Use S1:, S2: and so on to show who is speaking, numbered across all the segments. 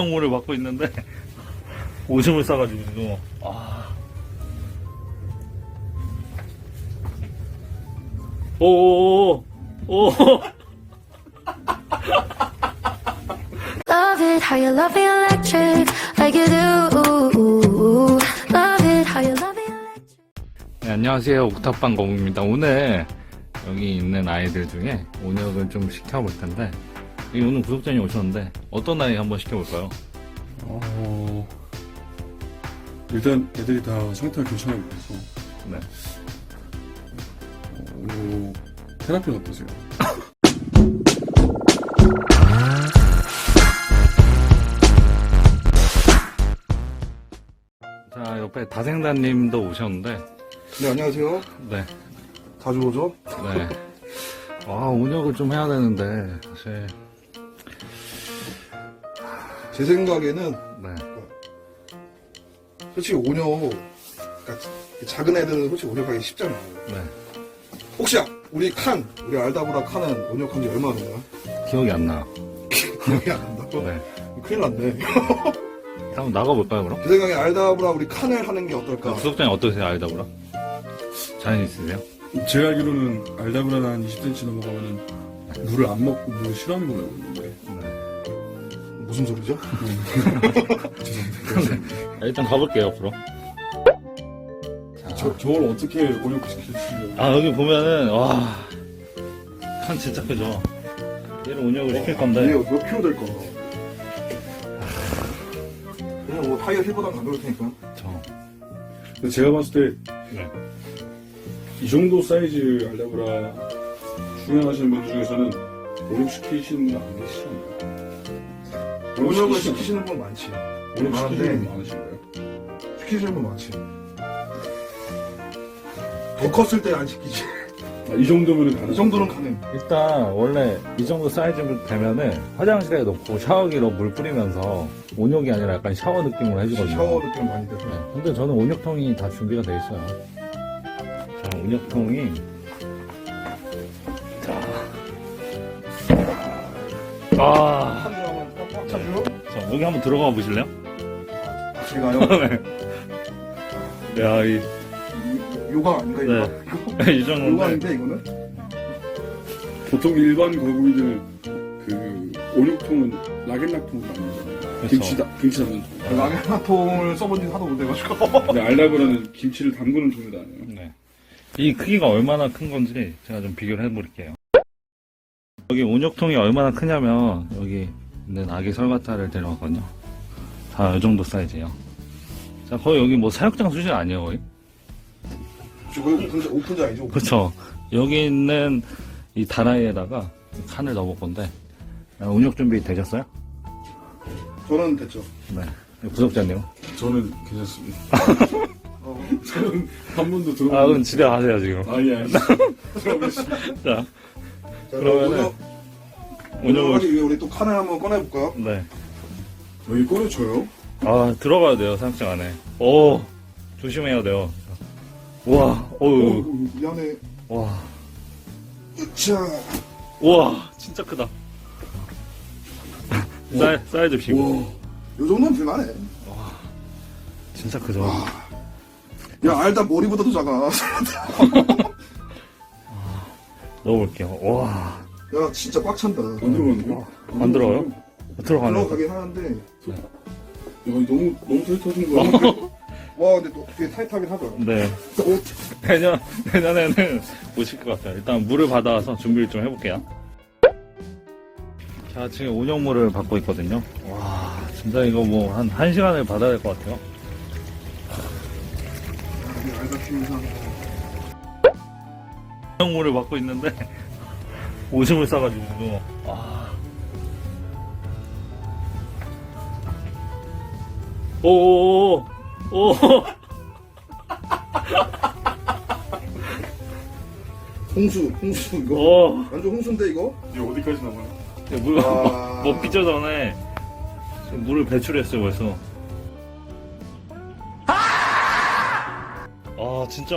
S1: 형물을 받고 있는데 오줌을 싸가지고 지금 아. 오오오 오.
S2: Love it how you love me electric, like you do. Love it how you love me electric.
S1: 네, 안녕하세요 옥탑방 거북입니다 오늘 여기 있는 아이들 중에 온역을 좀 시켜볼 텐데 여기 오늘 구독자님 오셨는데 어떤 아이 한번 시켜볼까요?
S3: 어, 일단 애들이 다 상태가 괜찮아 보여서
S1: 네.
S3: 어, 오늘 테라피 어떠세요?
S1: 자 옆에 다생다님도 오셨는데
S4: 네, 안녕하세요.
S1: 네
S4: 자주 오죠?
S1: 네. 아, 온역을 좀 해야 되는데, 사실,
S4: 제 생각에는
S1: 네.
S4: 솔직히 오녀, 그러니까 작은 애들은 솔직히 오녀하기 쉽잖아요.
S1: 네.
S4: 혹시 우리 칸, 우리 알다보라 칸은 오녀한 지 얼마나 됐나?
S1: 기억이 안 나요.
S4: 기억이 안 난다고?
S1: 네.
S4: 큰일 났네.
S1: 한번 나가볼까요, 그럼?
S4: 제 생각에 알다보라 우리 칸을 하는 게 어떨까?
S1: 구독자님 어떠세요, 알다보라? 자신 있으세요?
S3: 제가 알기로는 알다브라는 한 20cm 넘어가면은 물을 안 먹고 물을 싫어하는
S1: 네.
S4: 무슨 소리죠?
S1: 일단 가볼게요, 앞으로.
S3: 저, 저걸 어떻게 온역시킬지
S1: 아, 여기 보면은, 와, 칸 진짜 크죠? 얘를 온역을 시킬
S4: 이게
S1: 건데,
S4: 몇 킬로 될까? 그냥 뭐 타이어 힐보다 가벼울 테니까.
S1: 저,
S3: 근데 제가 봤을 때이
S1: 네.
S3: 정도 사이즈 알다브라 중요하시는 분들 중에서는 온역시키시는 분 안 계시지 않나요?
S4: 오녀을 시키시는 분 많지.
S3: 온역시키시는 분
S4: 많은데
S3: 많으신가요?
S4: 시키시는 분 많지. 더 컸을 때 안 시키지.
S3: 아, 이 정도면은 가능
S4: 이 정도는 가능.
S1: 일단, 원래 이 정도 사이즈 되면은 화장실에 놓고 샤워기로 물 뿌리면서 온역이 아니라 약간 샤워 느낌으로 해주거든요.
S4: 샤워 느낌 많이 들어.
S1: 네, 근데 저는 온역통이 다 준비가 돼 있어요. 자, 온역통이 자, 아, 여기 한번 들어가 보실래요?
S4: 같이 가요.
S1: 야, 이,
S4: 요가 아닌가
S1: 네.
S4: 이거?
S1: 이 정도인데,
S4: 요가인데 이거는?
S3: 보통 일반 거북이들 그 온육통은 락앤락통으로 나누잖아요.
S1: 그쵸.
S3: 김치 다 김치 담는 통.
S4: 라면통을 써본 지 하도 못해가지고.
S3: 근데 알다보라는 김치를 담그는 안 해요.
S1: 네. 이 크기가 얼마나 큰 건지 제가 좀 비교를 해볼게요. 여기 온역통이 얼마나 크냐면 여기 있는 아기 설가타를 데려왔거든요. 다 이 정도 사이즈예요. 자, 거의 여기 뭐 사육장 수준 아니에요, 거의?
S4: 저거 오픈자, 오픈자이죠.
S1: 그렇죠. 여기 있는 이 다라이에다가 칸을 넣어볼 건데 아, 운역 준비 되셨어요?
S4: 저는 됐죠.
S1: 네. 구독자님.
S3: 저는 괜찮습니다. 저는 한 번도 들어본
S1: 아, 그럼 집에 가세요 지금.
S3: 아니 아니. 들어보겠습니다.
S1: 자,
S4: 자,
S1: 그러면은
S4: 오늘 오늘
S1: 운역을
S4: 하기 위해 우리 또 칸을 한번 꺼내볼까요?
S1: 네.
S3: 여기 꺼내줘요?
S1: 아 들어가야 돼요 사육장 안에. 오 조심해야 돼요. 우와,
S4: 어,
S1: 어우,
S4: 미안해.
S1: 와,
S4: 자,
S1: 우와, 진짜 크다. 사이, 사이즈 비고
S4: 와, 요 정도는 불만해.
S1: 진짜 크죠.
S4: 야, 알다 머리보다도 작아.
S1: 넣어볼게요. 와,
S4: 야, 진짜 꽉 찬다.
S3: 안 들어가는데요?
S1: 안 들어가요? 들어가네.
S4: 들어가긴 하는데.
S3: 야, 너무 너무 타이트하신 거 아니야?
S4: 와, 근데 또 되게 타이트하긴 하더라.
S1: 네.
S4: 어,
S1: 내년, 내년에는 오실 것 같아요. 일단 물을 받아와서 준비를 좀 해볼게요. 자, 지금 온역물을 받고 있거든요. 와, 진짜 이거 뭐 한, 한 시간을 받아야 될 것 같아요.
S4: 이게 알다 키우상.
S1: 온역물을 받고 있는데, 오줌을 싸가지고, 아. 오오오, 오,
S4: 홍수, 홍수, 이거.
S1: 오.
S4: 완전 홍수인데, 이거?
S3: 이제 어디까지 나가요?
S1: 물,
S4: 아.
S1: 먹기 전에 지금 물을 배출했어요, 벌써. 아, 진짜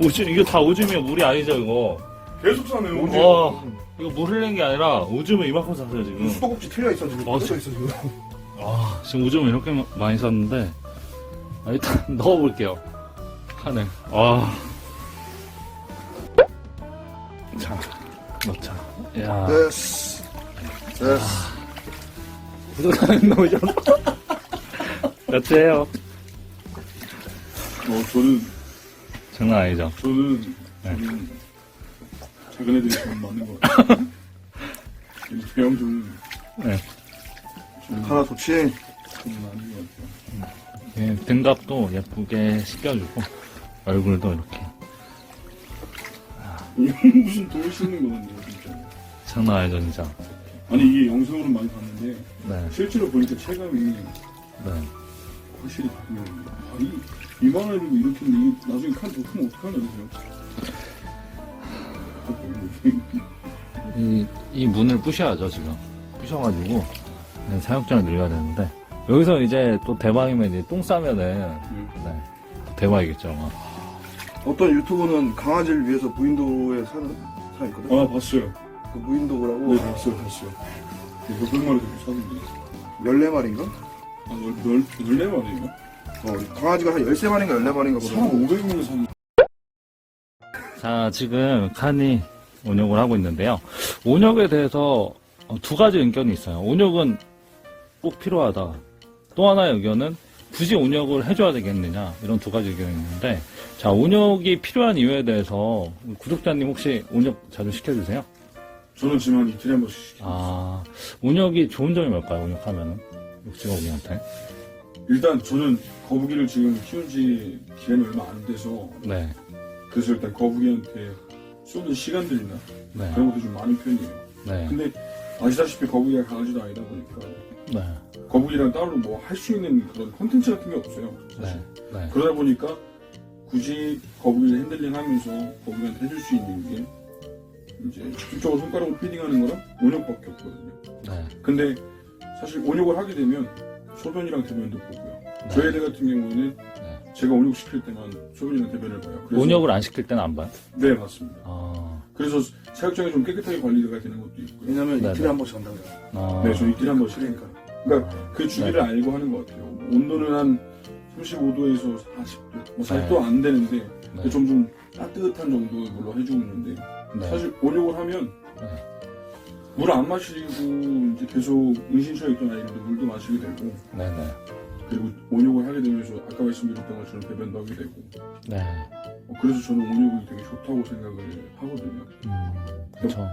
S1: 오줌, 이거 다 오줌이야, 물이 아니죠, 이거.
S3: 계속 사네요.
S1: 와, 이거 물 흘린 게 아니라 오줌을 이만큼 샀어요, 지금.
S4: 수도꼭지 틀려 있어, 지금.
S1: 어,
S4: 틀려 있어, 지금.
S1: 아, 지금 오줌을 이렇게 마- 많이 쌌는데, 아, 일단 넣어볼게요. 칸을. 아. 자, 넣자. 야.
S4: 됐어. 됐어.
S1: 부족한 넣으셨나? 여차해요.
S3: 어, 저는,
S1: 장난 아니죠?
S3: 저는,
S1: 네.
S3: 저는 작은 애들이 좀 맞는 것 같아요. 대형 좀,
S1: 네.
S3: 좀,
S4: 하나 좋지?
S3: 좀 아닌 것 같아요.
S1: 예, 등갑도 예쁘게 씻겨주고, 얼굴도 이렇게.
S3: 이건 무슨 돌 씻는 거거든요, 진짜.
S1: 장난 아니죠, 진짜.
S3: 아니, 이게 영상으로 많이 봤는데,
S1: 네,
S3: 실제로 보니까 체감이
S1: 네.
S3: 확실히 다르네요. 아, 이, 이만해도 이렇게 했는데, 이게 나중에 칸더 크면 어떡하냐, 그죠?
S1: 이, 이 문을 부셔야죠, 지금. 부셔가지고, 네, 사육장을 늘려야 되는데, 여기서 이제 또 대박이면 이제 똥 싸면은, 네, 대박이겠죠, 아마.
S4: 어떤 유튜버는 강아지를 위해서 무인도에 사는 사람 있거든?
S3: 아, 봤어요.
S4: 그 무인도라고
S3: 네, 봤어요, 봤어요. 몇백 마리 정도 사던데.
S4: 14마리인가?
S3: 아, 열, 열, 열네 마리예요?
S4: 어, 강아지가 한 13마리인가 14마리인가
S3: 사람
S4: 그러고
S3: 500명을 산
S1: 자, 지금 칸이 온욕을 하고 있는데요. 온욕에 대해서 어, 두 가지 의견이 있어요. 온욕은 꼭 필요하다. 또 하나의 의견은 굳이 온욕을 해줘야 되겠느냐. 이런 두 가지 의견이 있는데, 자, 온욕이 필요한 이유에 대해서 구독자님 혹시 온욕 자주 시켜주세요?
S3: 저는 지금 한 이틀에 한 번씩 시켜요.
S1: 아, 온욕이 좋은 점이 뭘까요? 온욕하면은? 육지거북이한테.
S3: 일단 저는 거북이를 지금 키운 지 기간이 얼마 안 돼서
S1: 네,
S3: 그래서 일단 거북이한테 쏘는 시간들이나
S1: 네,
S3: 그런 것도 좀 많은 편이에요.
S1: 네,
S3: 근데 아시다시피 거북이가 강아지도 아니다 보니까
S1: 네,
S3: 거북이랑 따로 뭐 할 수 있는 그런 컨텐츠 같은 게 없어요. 사실.
S1: 네, 네,
S3: 그러다 보니까 굳이 거북이를 핸들링 하면서 거북이한테 해줄 수 있는 게 이제 직접적으로 손가락으로 피딩하는 거랑 온욕밖에 없거든요.
S1: 네,
S3: 근데 사실 온욕을 하게 되면 소변이랑 대변도 보고요.
S1: 네.
S3: 저희 애들 같은 경우에는 제가 온욕 시킬 때만 소변이랑 대변을 봐요. 그래서-
S1: 온욕을 안 시킬 때는 안 봐요?
S3: 네 맞습니다.
S1: 아,
S3: 그래서 사육장이 좀 깨끗하게 관리가 되는 것도 있고요.
S4: 왜냐면
S1: 네,
S4: 이틀에
S1: 네.
S4: 한 번씩 한다고 그래요
S1: 아.
S3: 네, 저 이틀에 한 번씩.
S4: 그러니까
S3: 그러니까 그 주기를 알고 하는 것 같아요. 온도는 한 35도에서 40도, 뭐 40도 안 되는데
S1: 네.
S3: 점점 따뜻한 정도의 물로 해주고 있는데
S1: 네.
S3: 사실 온욕을 하면
S1: 네.
S3: 물안 마시고 이제 계속 은신처에 있던 아이들도 물도 마시게 되고
S1: 네네.
S3: 그리고 온욕을 하게 되면서 아까 말씀드렸던 것처럼 배변도 하게 되고
S1: 네.
S3: 어, 그래서 저는 온욕이 되게 좋다고 생각을 하거든요.
S1: 음, 그쵸.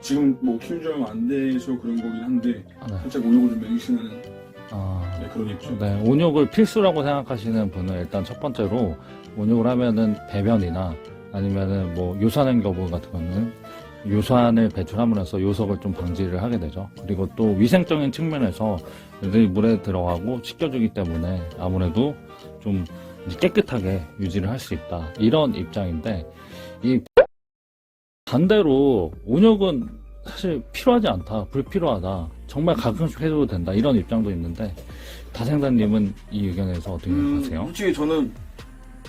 S3: 지금 뭐 키운 지 얼마 안 돼서 그런 거긴 한데
S1: 아, 네.
S3: 살짝 온욕을 좀 맹신하는
S1: 아,
S3: 네, 그런 입장.
S1: 네. 온욕을 필수라고 생각하시는 분은 일단 첫 번째로 온욕을 하면은 배변이나 아니면은 뭐 요산행 거부 같은 거는 요산을 배출함으로써 요석을 좀 방지를 하게 되죠. 그리고 또 위생적인 측면에서 애들이 물에 들어가고 씻겨주기 때문에 아무래도 좀 깨끗하게 유지를 할 수 있다. 이런 입장인데, 이 반대로 온욕은 사실 필요하지 않다. 불필요하다. 정말 가끔씩 해줘도 된다. 이런 입장도 있는데, 다생다님은 이 의견에서 어떻게
S4: 음,
S1: 생각하세요?
S4: 솔직히 저는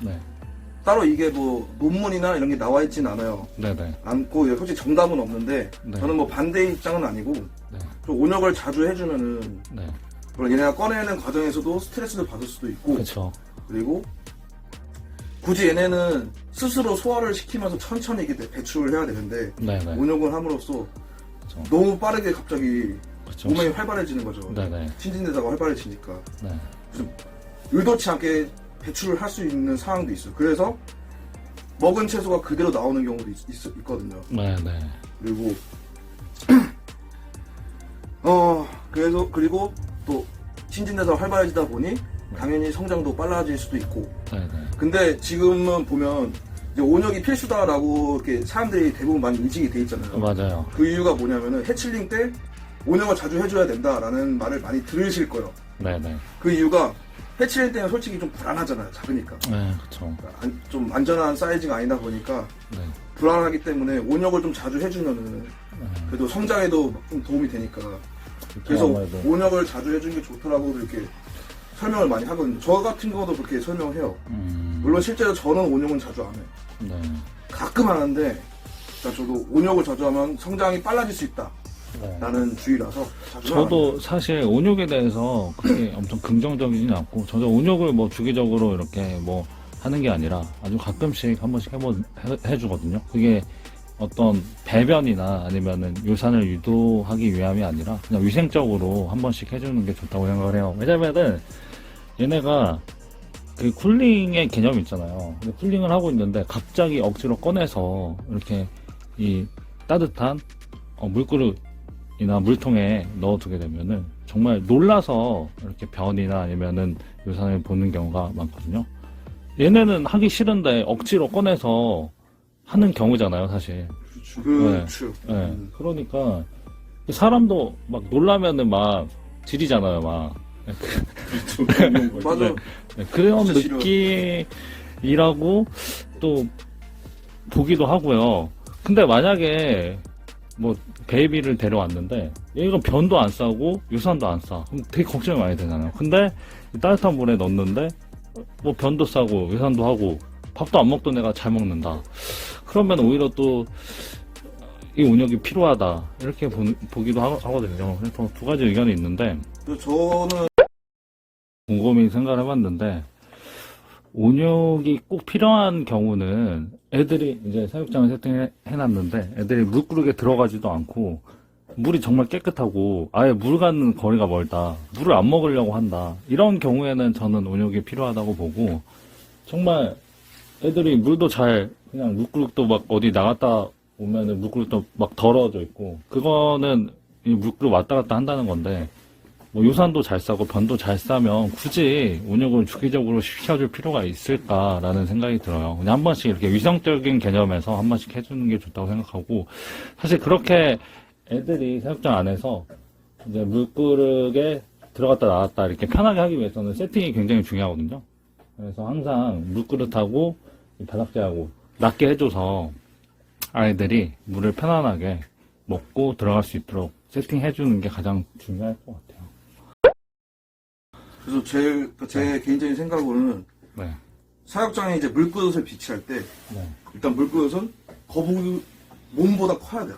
S1: 네.
S4: 따로 이게 뭐 논문이나 이런 게 나와 있진 않아요
S1: 네네.
S4: 않고 솔직히 정답은 없는데
S1: 네.
S4: 저는 뭐 반대 입장은 아니고
S1: 네.
S4: 좀 온역을 자주 해주면은
S1: 네.
S4: 물론 얘네가 꺼내는 과정에서도 스트레스를 받을 수도 있고
S1: 그쵸.
S4: 그리고 굳이 얘네는 스스로 소화를 시키면서 천천히 이렇게 배출을 해야 되는데
S1: 네네.
S4: 온역을 함으로써
S1: 그쵸.
S4: 너무 빠르게 갑자기
S1: 그쵸.
S4: 몸이 활발해지는 거죠.
S1: 네네.
S4: 신진대사가 활발해지니까
S1: 네.
S4: 의도치 않게 배출을 할 수 있는 상황도 있어요. 그래서 먹은 채소가 그대로 나오는 경우도 있, 거든요
S1: 네 네.
S4: 그리고 어 그래서 그리고 또 신진대사가 활발해지다 보니 당연히 성장도 빨라질 수도 있고
S1: 네 네.
S4: 근데 지금은 보면 이제 온역이 필수다라고 이렇게 사람들이 대부분 많이 인식이 돼 있잖아요.
S1: 맞아요.
S4: 그 이유가 뭐냐면은 해칠링 때 온역을 자주 해줘야 된다라는 말을 많이 들으실 거예요.
S1: 네네.
S4: 그 이유가 해칠링 때는 솔직히 좀 불안하잖아요. 작으니까
S1: 네,
S4: 안- 좀 안전한 사이즈가 아니다 보니까
S1: 네.
S4: 불안하기 때문에 온역을 좀 자주 해주면은 그래도 성장에도 좀 도움이 되니까 그래서
S1: 아무래도.
S4: 온역을 자주 해주는 게 좋더라고 이렇게 설명을 많이 하거든요. 저 같은 경우도 그렇게 설명을 해요.
S1: 음,
S4: 물론 실제로 저는 온역은 자주 안 해요.
S1: 네.
S4: 가끔 하는데 그러니까 저도 온역을 자주 하면 성장이 빨라질 수 있다.
S1: 네.
S4: 라는 주의라서 자주
S1: 저도 사실 온욕에 대해서 그렇게 엄청 긍정적이진 않고 저도 온욕을 뭐 주기적으로 이렇게 뭐 하는 게 아니라 아주 가끔씩 한 번씩 해보, 해, 해주거든요. 그게 어떤 배변이나 아니면은 유산을 유도하기 위함이 아니라 그냥 위생적으로 한 번씩 해주는 게 좋다고 생각을 해요. 왜냐면은 얘네가 그 쿨링의 개념이 있잖아요. 근데 쿨링을 하고 있는데 갑자기 억지로 꺼내서 이렇게 이 따뜻한 어, 물그릇 이나 물통에 넣어두게 되면은 정말 놀라서 이렇게 변이나 아니면은 유산을 보는 경우가 많거든요. 얘네는 하기 싫은데 억지로 꺼내서 하는 경우잖아요, 사실.
S3: 그렇죠.
S4: 그렇죠.
S1: 예.
S4: 음.
S1: 그러니까 사람도 막 놀라면은 막 지리잖아요, 막.
S3: 그렇죠. 그런
S4: 맞아.
S3: 있죠.
S1: 네, 그런
S4: 진짜 싫어.
S1: 느낌이라고 또 보기도 하고요. 근데 만약에 뭐 베이비를 데려왔는데 얘가 변도 안 싸고 유산도 안 싸. 그럼 되게 걱정이 많이 되잖아요. 근데 이 따뜻한 물에 넣는데 뭐 변도 싸고 유산도 하고 밥도 안 먹던 애가 잘 먹는다. 그러면 오히려 또 이 운영이 필요하다 이렇게 보, 보기도 하, 거든요 그래서 두 가지 의견이 있는데
S4: 그래서 저는
S1: 곰곰이 생각을 해봤는데 온욕이 꼭 필요한 경우는 애들이 이제 사육장을 세팅해 놨는데 애들이 물구르게 들어가지도 않고 물이 정말 깨끗하고 아예 물 가는 거리가 멀다 물을 안 먹으려고 한다. 이런 경우에는 저는 온욕이 필요하다고 보고 정말 애들이 물도 잘 그냥 물그릇도 막 어디 나갔다 오면은 물그릇도 막 더러워져 있고 그거는 이 물그릇 왔다 갔다 한다는 건데 뭐 유산도 잘 싸고 변도 잘 싸면 굳이 운영을 주기적으로 시켜줄 필요가 있을까라는 생각이 들어요. 그냥 한 번씩 이렇게 위성적인 개념에서 한 번씩 해주는 게 좋다고 생각하고 사실 그렇게 애들이 사육장 안에서 이제 물그릇에 들어갔다 나왔다 이렇게 편하게 하기 위해서는 세팅이 굉장히 중요하거든요. 그래서 항상 물그릇하고 이 바닥재하고 낮게 해줘서 아이들이 물을 편안하게 먹고 들어갈 수 있도록 세팅해주는 게 가장 중요할 것 같아요.
S4: 그래서 제, 제 개인적인 생각으로는
S1: 네.
S4: 사육장에 이제 물그릇을 비치할 때
S1: 네.
S4: 일단 물그릇은 거북이 몸보다 커야 돼요.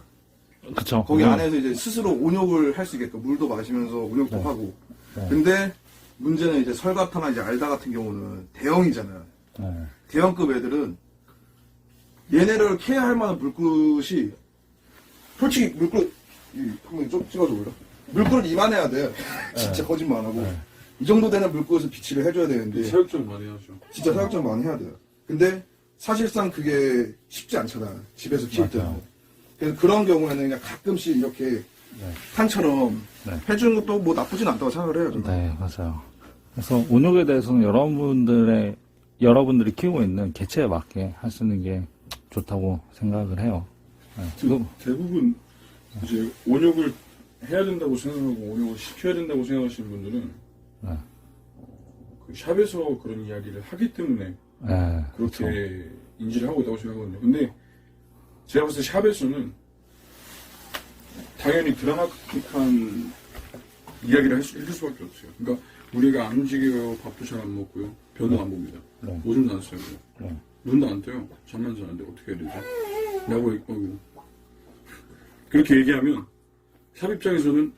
S1: 그쵸.
S4: 거기
S1: 네.
S4: 안에서 이제 스스로 온욕을 할 수 있게끔 물도 마시면서 온욕도
S1: 네.
S4: 하고.
S1: 네.
S4: 근데 문제는 이제 설가타나 이제 알다 같은 경우는 대형이잖아요.
S1: 네.
S4: 대형급 애들은 얘네를 케어할 만한 물그릇이 솔직히 물그릇 이, 한번 좀 찍어줘 볼래? 물그릇 이만해야 돼. 진짜 거짓말 안 하고.
S1: 네.
S4: 이 정도 되는 물그릇을 비치를 해줘야 되는데
S3: 사육장 많이 하죠.
S4: 진짜 사육장 많이 해야 돼요. 근데 사실상 그게 쉽지 않잖아. 집에서 키울 때는.
S1: 맞아요.
S4: 그래서 그런 경우에는 그냥 가끔씩 이렇게
S1: 네.
S4: 판처럼
S1: 네.
S4: 해주는 것도 뭐 나쁘진 않다고 생각을 해요. 저는.
S1: 네, 맞아요. 그래서 온욕에 대해서는 여러분들의, 여러분들이 키우고 있는 개체에 맞게 하시는 게 좋다고 생각을 해요. 네. 지금,
S3: 대부분 이제 온욕을 해야 된다고 생각하고 온욕을 시켜야 된다고 생각하시는 분들은
S1: 네.
S3: 그 샵에서 그런 이야기를 하기 때문에
S1: 네,
S3: 그렇게
S1: 그렇죠.
S3: 인지를 하고 있다고 생각하거든요. 근데 제가 봤을 때 샵에서는 당연히 드라마틱한 이야기를 할 수, 해줄 수밖에 없어요. 그러니까 우리가 안 움직여요, 밥도 잘 안 먹고요, 변도 안 봅니다.
S1: 네.
S3: 오줌도 안 싸고요.
S1: 네.
S3: 눈도 안 떠요. 잠만 자는데 어떻게 해야 되지? 라고 했고 그렇게 얘기하면 샵 입장에서는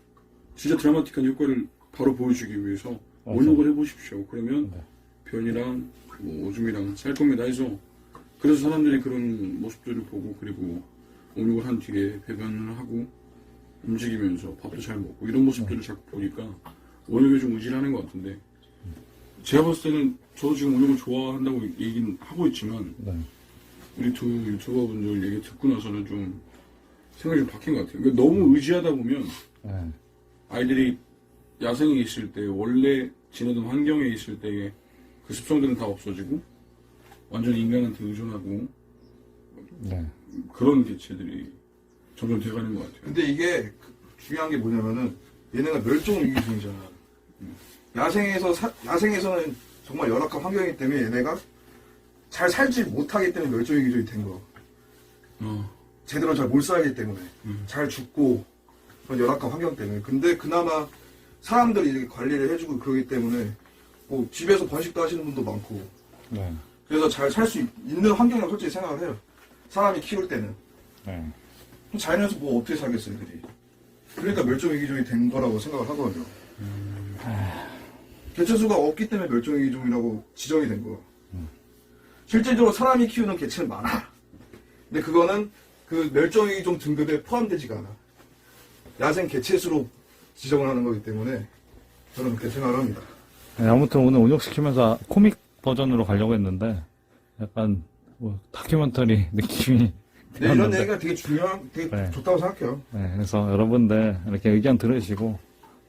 S3: 진짜 드라마틱한 효과를 바로 보여주기 위해서. 온욕을 해보십시오. 그러면
S1: 네.
S3: 변이랑 뭐 오줌이랑 살 겁니다 해서 그래서 사람들이 그런 모습들을 보고 그리고 온욕을 한 뒤에 배변을 하고 움직이면서 밥도 잘 먹고 이런 모습들을 자꾸 보니까 온욕이 좀 의지하는 것 같은데 제가 봤을 때는 저도 지금 온욕을 좋아한다고 얘기는 하고 있지만
S1: 네.
S3: 우리 두 유튜버 분들 얘기 듣고 나서는 좀 생각이 좀 바뀐 것 같아요. 그러니까 너무 의지하다 보면
S1: 네.
S3: 아이들이 야생에 있을 때 원래 지내던 환경에 있을 때의 그 습성들은 다 없어지고 완전히 인간한테 의존하고
S1: 네.
S3: 그런 개체들이 점점 돼가는 것 같아요.
S4: 근데 이게 그 중요한 게 뭐냐면은 얘네가 멸종 위기 중이잖아. 야생에서 사- 야생에서는 정말 열악한 환경이기 때문에 얘네가 잘 살지 못하기 때문에 멸종 위기종이 된 거.
S3: 어,
S4: 제대로 잘 못 살기 때문에
S3: 음.
S4: 잘 죽고 그런 열악한 환경 때문에. 근데 그나마 사람들이 이렇게 관리를 해주고 그러기 때문에 뭐 집에서 번식도 하시는 분도 많고
S1: 네.
S4: 그래서 잘 살 수 있는 환경이라고 솔직히 생각을 해요. 사람이 키울 때는.
S1: 네.
S4: 자연에서 뭐 어떻게 살겠어요, 애들이. 그러니까 멸종위기종이 된 거라고 생각을 하거든요. 개체수가 없기 때문에 멸종위기종이라고 지정이 된 거. 실질적으로 사람이 키우는 개체는 많아. 근데 그거는 그 멸종위기종 등급에 포함되지가 않아. 야생 개체수로 지정을 하는 거기 때문에 저는 그렇게 생각을 합니다.
S1: 네, 아무튼 오늘 온역시키면서 코믹 버전으로 가려고 했는데 약간 뭐 다큐멘터리 느낌이
S4: 근데 이런. 얘기가 되게 중요한, 되게
S1: 네.
S4: 좋다고 생각해요.
S1: 네, 그래서 여러분들 이렇게 의견 들으시고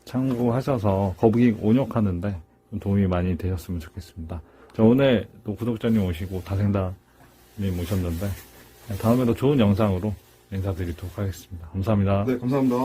S1: 참고하셔서 거북이 온역하는데 좀 도움이 많이 되셨으면 좋겠습니다. 저 오늘 또 구독자님 오시고 다생다님 오셨는데 네, 다음에도 좋은 영상으로 인사드리도록 하겠습니다. 감사합니다.
S4: 네, 감사합니다.